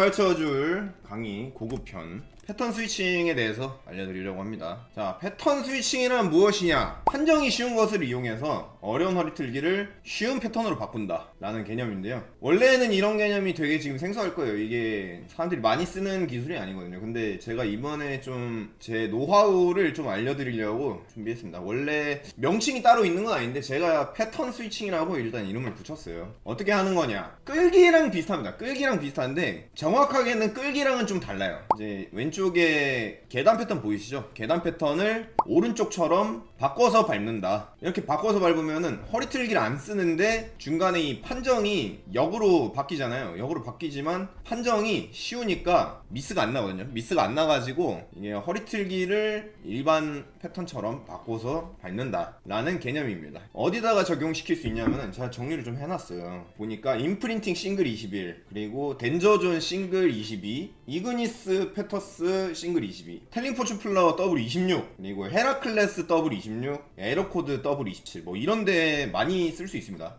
가르쳐줄 강의 고급편 패턴 스위칭에 대해서 알려드리려고 합니다. 자, 패턴 스위칭이란 무엇이냐? 판정이 쉬운 것을 이용해서 어려운 허리 틀기를 쉬운 패턴으로 바꾼다. 라는 개념인데요. 원래는 이런 개념이 되게 지금 생소할 거예요. 이게 사람들이 많이 쓰는 기술이 아니거든요. 근데 제가 이번에 좀 제 노하우를 좀 알려드리려고 준비했습니다. 원래 명칭이 따로 있는 건 아닌데 제가 패턴 스위칭이라고 일단 이름을 붙였어요. 어떻게 하는 거냐? 끌기랑 비슷합니다. 끌기랑 비슷한데 정확하게는 끌기랑은 좀 달라요. 이제 왼쪽 에 계단 패턴 보이시죠? 계단 패턴을 오른쪽처럼 바꿔서 밟는다. 이렇게 바꿔서 밟으면은 허리 틀기를 안 쓰는데 중간에 이 판정이 역으로 바뀌잖아요. 역으로 바뀌지만 판정이 쉬우니까 미스가 안 나거든요. 미스가 안 나가지고 이게 허리 틀기를 일반 패턴처럼 바꿔서 밟는다 라는 개념입니다. 어디다가 적용시킬 수 있냐면은 제가 정리를 좀 해놨어요. 보니까 인프린팅 싱글 21 그리고 덴저존 싱글 22 이그니스 페터스 싱글 22 텔링포춘 플라워 더블 26 그리고 헤라클레스 더블 26 에러코드 더블 27 뭐 이런데 많이 쓸 수 있습니다.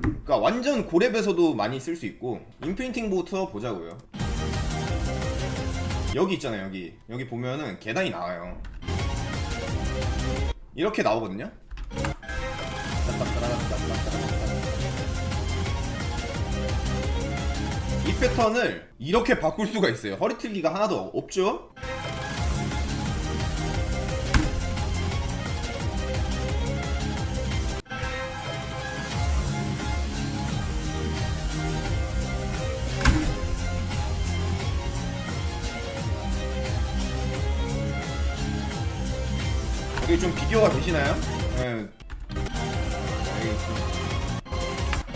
그러니까 완전 고렙에서도 많이 쓸 수 있고 인프린팅부터 보자고요. 여기 있잖아요 여기 여기 보면은 계단이 나와요. 이렇게 나오거든요. 이 패턴을 이렇게 바꿀 수가 있어요. 허리 틀기가 하나도 없죠? 이게 좀 비교가 되시나요? 네.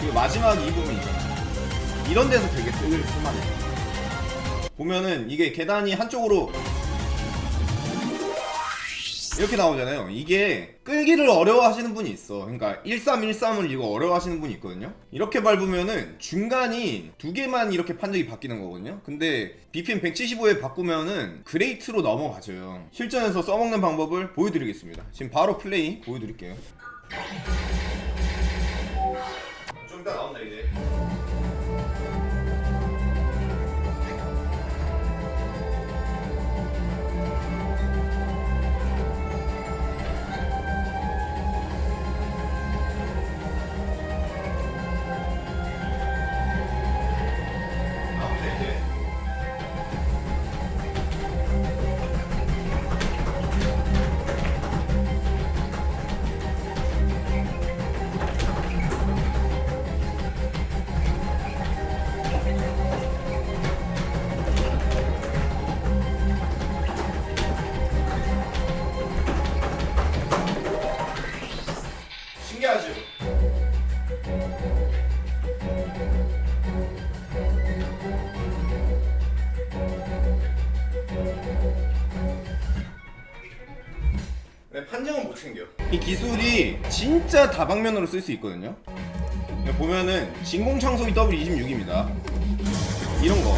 그 마지막 이 부분 있잖아요. 이런 데서 되게 쓸 쓸만해. 보면은 이게 계단이 한쪽으로 이렇게 나오잖아요. 이게 끌기를 어려워하시는 분이 있어. 그러니까 1313을 이거 어려워하시는 분이 있거든요. 이렇게 밟으면은 중간이 두 개만 이렇게 판정이 바뀌는 거거든요. 근데 BPM 175에 바꾸면은 그레이트로 넘어가져요. 실전에서 써먹는 방법을 보여드리겠습니다. 지금 바로 플레이 보여드릴게요. 좀 이따 나온다 이제. 진짜 다방면으로 쓸 수 있거든요. 보면은 진공 청소기 W26입니다. 이런 거.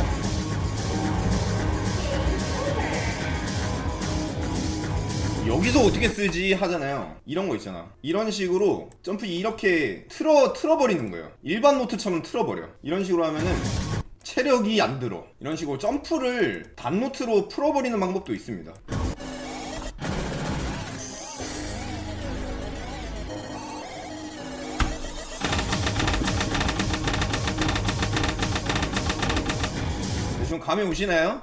여기서 어떻게 쓰지 하잖아요. 이런 거 있잖아. 이런 식으로 점프 이렇게 틀어 틀어버리는 거예요. 일반 노트처럼 틀어버려. 이런 식으로 하면은 체력이 안 들어. 이런 식으로 점프를 단노트로 풀어버리는 방법도 있습니다. 좀 감이 오시나요?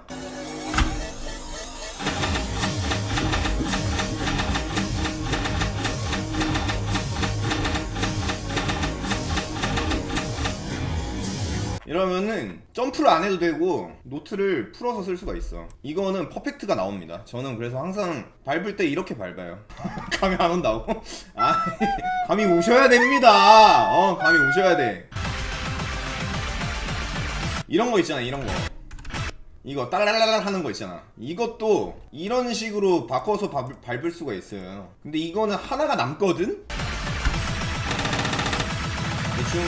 이러면은 점프를 안 해도 되고 노트를 풀어서 쓸 수가 있어. 이거는 퍼펙트가 나옵니다. 저는 그래서 항상 밟을 때 이렇게 밟아요. 감이 안 온다고? 아, 감이 오셔야 됩니다. 어, 감이 오셔야 돼. 이런 거 있잖아, 이런 거. 이거 딸랄랄랄 하는 거 있잖아. 이것도 이런 식으로 바꿔서 밟, 밟을 수가 있어요. 근데 이거는 하나가 남거든? 대충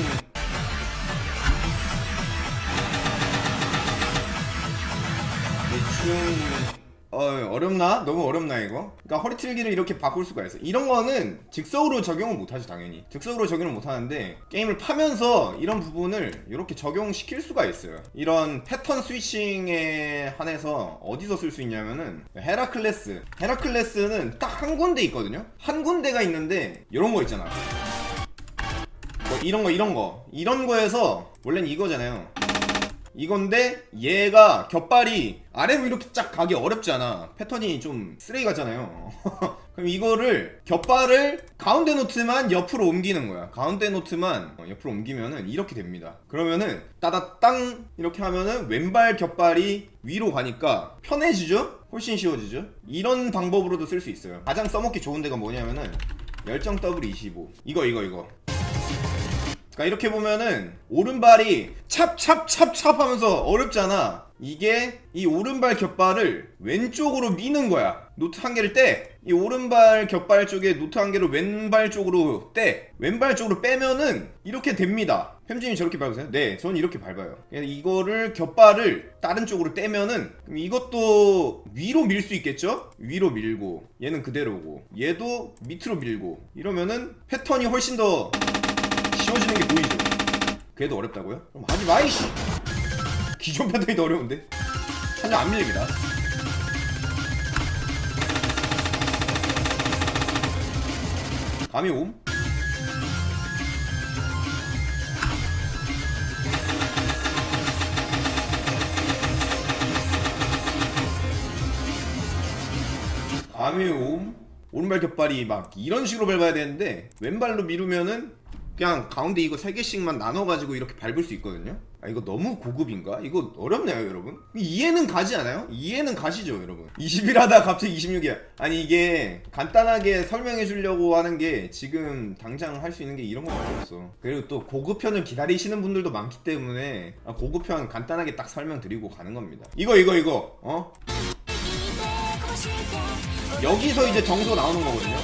대충 어 어, 어렵나? 너무 어렵나 이거? 그러니까 허리 틀기를 이렇게 바꿀 수가 있어. 이런 거는 즉석으로 적용을 못 하죠, 당연히. 즉석으로 적용을 못 하는데 게임을 파면서 이런 부분을 이렇게 적용시킬 수가 있어요. 이런 패턴 스위칭에 한해서 어디서 쓸 수 있냐면은 헤라클레스. 헤라클레스는 딱 한 군데 있거든요. 한 군데가 있는데 이런 거 있잖아. 뭐 이런 거 이런 거 이런 거에서 원래는 이거잖아요. 이건데 얘가 겹발이 아래로 이렇게 쫙 가기 어렵잖아. 패턴이 좀 쓰레기 같잖아요. 그럼 이거를 겹발을 가운데 노트만 옆으로 옮기는 거야. 가운데 노트만 어, 옆으로 옮기면은 이렇게 됩니다. 그러면은 따다땅 이렇게 하면은 왼발 겹발이 위로 가니까 편해지죠? 훨씬 쉬워지죠? 이런 방법으로도 쓸 수 있어요. 가장 써먹기 좋은 데가 뭐냐면은 열정 W25 이거 이거 이거 그러니까 이렇게 보면은 오른발이 찹찹찹찹 하면서 어렵잖아. 이게 이 오른발 겹발을 왼쪽으로 미는 거야. 노트 한 개를 떼. 이 오른발 겹발 쪽에 노트 한 개를 왼발 쪽으로 떼. 왼발 쪽으로 빼면은 이렇게 됩니다. 햄진이 저렇게 밟으세요? 네, 저는 이렇게 밟아요. 이거를 겹발을 다른 쪽으로 떼면은 이것도 위로 밀 수 있겠죠? 위로 밀고 얘는 그대로고 얘도 밑으로 밀고 이러면은 패턴이 훨씬 더 쉬워지는 게 보이죠? 그래도 어렵다고요? 그럼 하지 마 이씨 기존 패턴이 더 어려운데 한장 안 밀립니다 감이 옴? 감이 옴? 오른발 겹발이 막 이런 식으로 밟아야 되는데 왼발로 미루면은 그냥 가운데 이거 세 개씩만 나눠가지고 이렇게 밟을 수 있거든요. 아 이거 너무 고급인가? 이거 어렵네요, 여러분. 이해는 가지 않아요? 이해는 가시죠, 여러분. 20일 하다 갑자기 26이야. 아니 이게 간단하게 설명해 주려고 하는 게 지금 당장 할 수 있는 게 이런 거밖에 없어. 그리고 또 고급편을 기다리시는 분들도 많기 때문에 아, 고급편 간단하게 딱 설명드리고 가는 겁니다. 이거 이거 이거 어? 여기서 이제 정소 나오는 거거든요.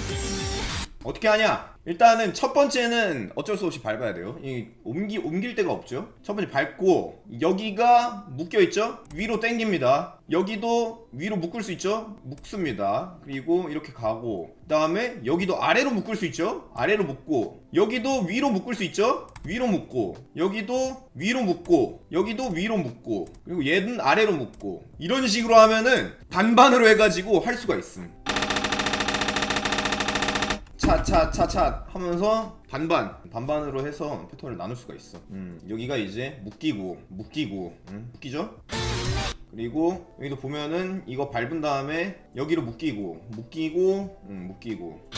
어떻게 하냐? 일단은 첫 번째는 어쩔 수 없이 밟아야 돼요. 이 옮기 옮길 데가 없죠. 첫 번째 밟고 여기가 묶여 있죠. 위로 당깁니다. 여기도 위로 묶을 수 있죠. 묶습니다. 그리고 이렇게 가고 그다음에 여기도 아래로 묶을 수 있죠. 아래로 묶고 여기도 위로 묶을 수 있죠. 위로 묶고 여기도 위로 묶고 여기도 위로 묶고 그리고 얘는 아래로 묶고 이런 식으로 하면은 반반으로 해가지고 할 수가 있음. 차차차차 하면서 반반 반반으로 해서 패턴을 나눌 수가 있어. 음, 여기가 이제 묶이고 묶이고 음, 묶이죠? 그리고 여기도 보면은 이거 밟은 다음에 여기로 묶이고 묶이고 음, 묶이고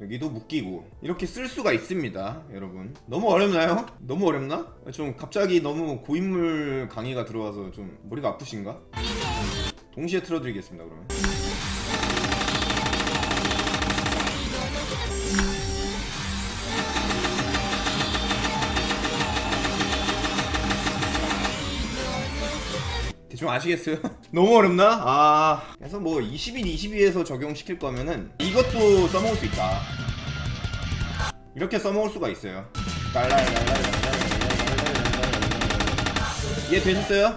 여기도 묶이고 이렇게 쓸 수가 있습니다 여러분 너무 어렵나요? 너무 어렵나? 좀 갑자기 너무 고인물 강의가 들어와서 좀 머리가 아프신가? 동시에 틀어드리겠습니다 그러면 대충 아시겠어요? 너무 어렵나? 아 그래서 뭐 21, 22에서 적용시킬 거면은 이것도 써먹을 수 있다 이렇게 써먹을 수가 있어요 이해 되셨어요?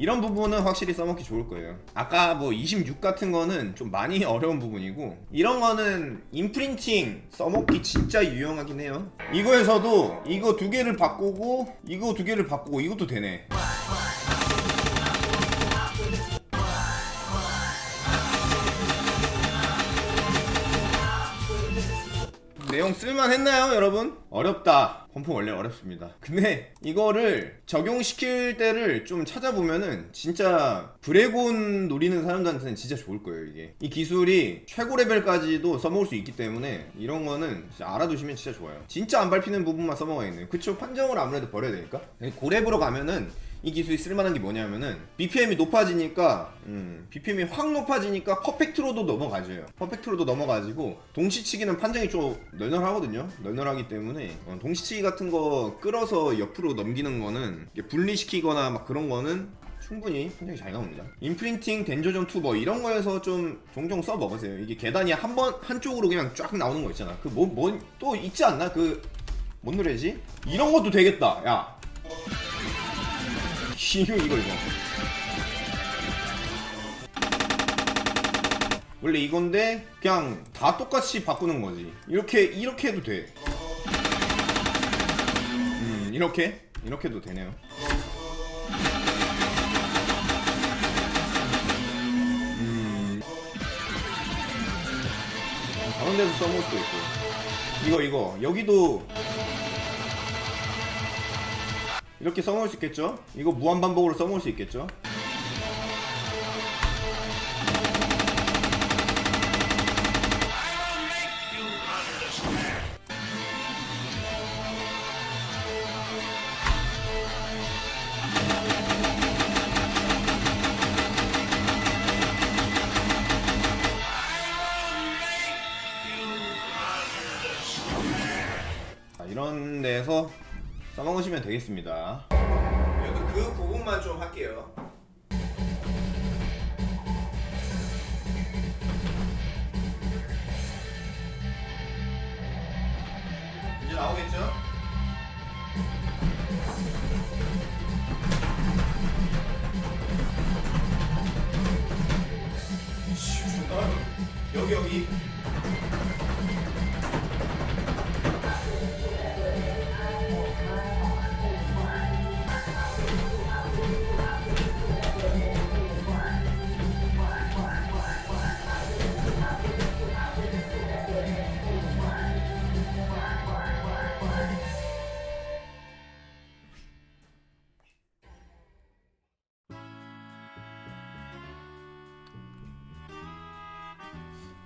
이런 부분은 확실히 써먹기 좋을 거예요. 아까 뭐 26 같은 거는 좀 많이 어려운 부분이고 이런 거는 인프린팅 써먹기 진짜 유용하긴 해요. 이거에서도 이거 두 개를 바꾸고 이거 두 개를 바꾸고 이것도 되네. 내용 쓸만했나요, 여러분? 어렵다. 펌프 원래 어렵습니다. 근데 이거를 적용시킬 때를 좀 찾아보면은 진짜 브레곤 노리는 사람들한테는 진짜 좋을 거예요, 이게. 이 기술이 최고 레벨까지도 써먹을 수 있기 때문에 이런 거는 진짜 알아두시면 진짜 좋아요. 진짜 안 밟히는 부분만 써먹어야겠네요. 그쵸? 판정을 아무래도 버려야 되니까. 고렙으로 가면은 이 기술이 쓸만한 게 뭐냐면은 BPM이 높아지니까 음, BPM이 확 높아지니까 퍼펙트로도 넘어가져요. 퍼펙트로도 넘어가지고 동시치기는 판정이 좀 널널하거든요. 널널하기 때문에 어, 동시치기 같은 거 끌어서 옆으로 넘기는 거는 분리시키거나 막 그런 거는 충분히 판정이 잘 나옵니다. 인프린팅 덴조전 2뭐 이런 거에서 좀 종종 써 먹으세요. 이게 계단이 한 번 한쪽으로 그냥 쫙 나오는 거 있잖아. 그 뭐 뭐 또 있지 않나? 그 뭔 노래지? 이런 것도 되겠다. 야. 이거 이거 이거. 원래 이건데 그냥 다 똑같이 바꾸는 거지. 이렇게 이렇게 해도 돼. 음 이렇게 이렇게도 되네요. 음 다른 데서 써볼 수도 있고. 이거 이거 여기도 이렇게 써먹을 수 있겠죠? 이거 무한 반복으로 써먹을 수 있겠죠? 자, 이런 데서 써먹으시면 되겠습니다. 여기 그 부분만 좀 할게요. 이제 나오겠죠? 여기 여기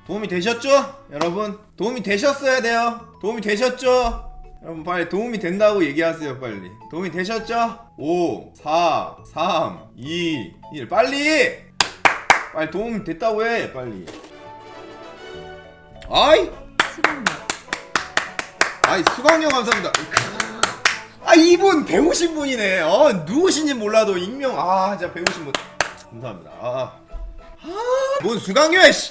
도움이 되셨죠? 여러분 도움이 되셨어야 돼요. 도움이 되셨죠? 여러분 빨리 도움이 된다고 얘기하세요 빨리. 도움이 되셨죠? 5 4 3 2 1 빨리! 빨리 도움 됐다고 해 빨리. 아이! 수박맛 아이 수강료 감사합니다. 아 이분 배우신 분이네. 어 누구신지 몰라도 익명. 아 진짜 배우신 분. 감사합니다. 아뭔 수강료야 씨